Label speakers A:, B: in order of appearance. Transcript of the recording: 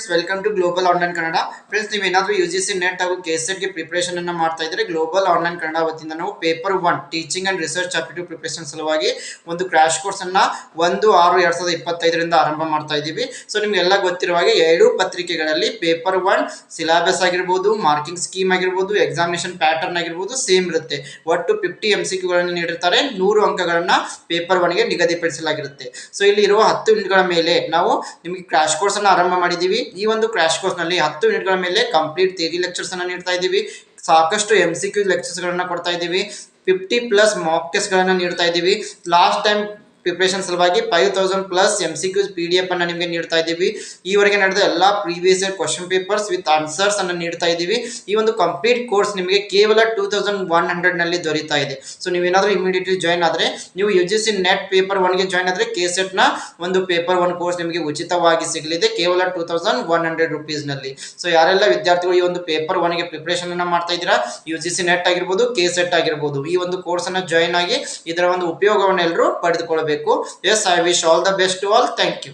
A: Friends welcome to global online Kannada friends ನೀವು ಏನಾದರೂ U G C net ಹಾಗೂ K ಗೆ ಪ್ರಿಪರೇಷನ್ ಅನ್ನು ಮಾಡ್ತಾ ಇದ್ರೆ ಗ್ಲೋಬಲ್ ಆನ್ಲೈನ್ ಕನ್ನಡ ವತಿಯಿಂದ ನಾವು paper one teaching and research aptitude preparation ಸಲುವಾಗಿ ಒಂದು ಕ್ರಾಶ್ ಕೋರ್ಸ್ ಅನ್ನ ಒಂದು ಆರು ಎರಡು ಸಾವಿರದ ಇಪ್ಪತ್ತೈದರಿಂದ ಆರಂಭ ಮಾಡ್ತಾ ಇದ್ದೀವಿ. ಸೊ ನಿಮ್ಗೆಲ್ಲ ಗೊತ್ತಿರುವ ಹಾಗೆ ಎರಡು ಪತ್ರಿಕೆಗಳಲ್ಲಿ ಪೇಪರ್ ಒನ್ ಸಿಲಾಬಸ್ ಆಗಿರ್ಬೋದು ಮಾರ್ಕಿಂಗ್ ಸ್ಕೀಮ್ ಆಗಿರ್ಬೋದು ಎಕ್ಸಾಮಿನೇಷನ್ ಪ್ಯಾಟರ್ನ್ ಆಗಿರ್ಬೋದು ಸೇಮ್ ಇರುತ್ತೆ. ಒಟ್ಟು ಫಿಫ್ಟಿ ಎಂ ಸಿ ಕ್ಯೂಗಳನ್ನು ನೀಡಿರ್ತಾರೆ. ನೂರು ಅಂಕಗಳನ್ನು ಪೇಪರ್ ಒನ್ಗೆ ನಿಗದಿಪಡಿಸಲಾಗಿರುತ್ತೆ. ಸೊ ಇಲ್ಲಿ ಇರುವ ಹತ್ತು ಯೂನಿಟ್ಗಳ ಮೇಲೆ ನಾವು ನಿಮಗೆ ಕ್ರಾಶ್ ಕೋರ್ಸ್ ಅನ್ನು ಆರಂಭ ಮಾಡಿದ್ದೀವಿ. ಈ ಒಂದು ಕ್ರಾಶ್ ಕೋರ್ಸ್ನಲ್ಲಿ ಹತ್ತು ಯೂನಿಟ್ಗಳ ಮೇಲೆ ಕಂಪ್ಲೀಟ್ ಥಿಯರಿ ಲೆಕ್ಚರ್ಸ್ ಅನ್ನ ನೀಡ್ತಾ ಇದ್ದೀವಿ. ಸಾಕಷ್ಟು ಎಂ ಸಿ ಕ್ಯೂ ಲೆಕ್ಚರ್ಸ್ ಗಳನ್ನ ಕೊಡ್ತಾ ಇದ್ದೀವಿ. ಫಿಫ್ಟಿ ಪ್ಲಸ್ ಮಾಕ್ ಟೆಸ್ಟ್ ಗಳನ್ನ ನೀಡ್ತಾ ಇದ್ದೀವಿ. ಲಾಸ್ಟ್ ಟೈಮ್ ಪ್ರಿಪ್ರೇಷನ್ ಸಲುವಾಗಿ five thousand plus M C Qs P D F ಅನ್ನ ನಿಮಗೆ ನೀಡ್ತಾ ಇದ್ದೀವಿ. ಈವರೆಗೆ ನಡೆದ ಎಲ್ಲ previous year question papers with answers ಅನ್ನು ನೀಡ್ತಾ ಇದ್ದೀವಿ. ಈ ಒಂದು ಕಂಪ್ಲೀಟ್ ಕೋರ್ಸ್ ನಿಮಗೆ ಕೇವಲ ಟೂ ತೌಸಂಡ್ ಒನ್ ಹಂಡ್ರೆಡ್ನಲ್ಲಿ ದೊರೀತಾ ಇದೆ. ಸೊ ಏನಾದರೂ ಇಮಿಡಿಯೇಟ್ಲಿ ಜಾಯ್ನ್ ಆದರೆ, ನೀವು U G C net paper ಒನ್ಗೆ join ಆದ್ರೆ ಕೆ ನ ಒಂದು ಪೇಪರ್ ಒನ್ ಕೋರ್ಸ್ ನಿಮಗೆ ಉಚಿತವಾಗಿ ಸಿಗಲಿದೆ, ಕೇವಲ ಟೂ ತೌಸಂಡ್ ಒನ್ ಹಂಡ್ರೆಡ್ ರುಪೀಸ್ನಲ್ಲಿ. ಸೊ ಯಾರೆಲ್ಲ ವಿದ್ಯಾರ್ಥಿಗಳು ಈ ಒಂದು ಪೇಪರ್ ಒನ್ಗೆ ಪ್ರಿಪರೇಷನ್ ಅನ್ನು ಮಾಡ್ತಾ ಇದ್ದೀರಾ ಯು ಜಿ ಸಿ ನೆಟ್ ಆಗಿರ್ಬೋದು ಕೆ ಸೆಟ್ ಆಗಿರ್ಬೋದು, ಈ ಒಂದು ಕೋರ್ಸ್ ಅನ್ನ ಜಾಯ್ನ್ ಆಗಿ ಇದರ ಒಂದು ಉಪಯೋಗವನ್ನು ಎಲ್ಲರೂ ಪಡೆದುಕೊಳ್ಳಬೇಕು yes I wish all the best to all thank you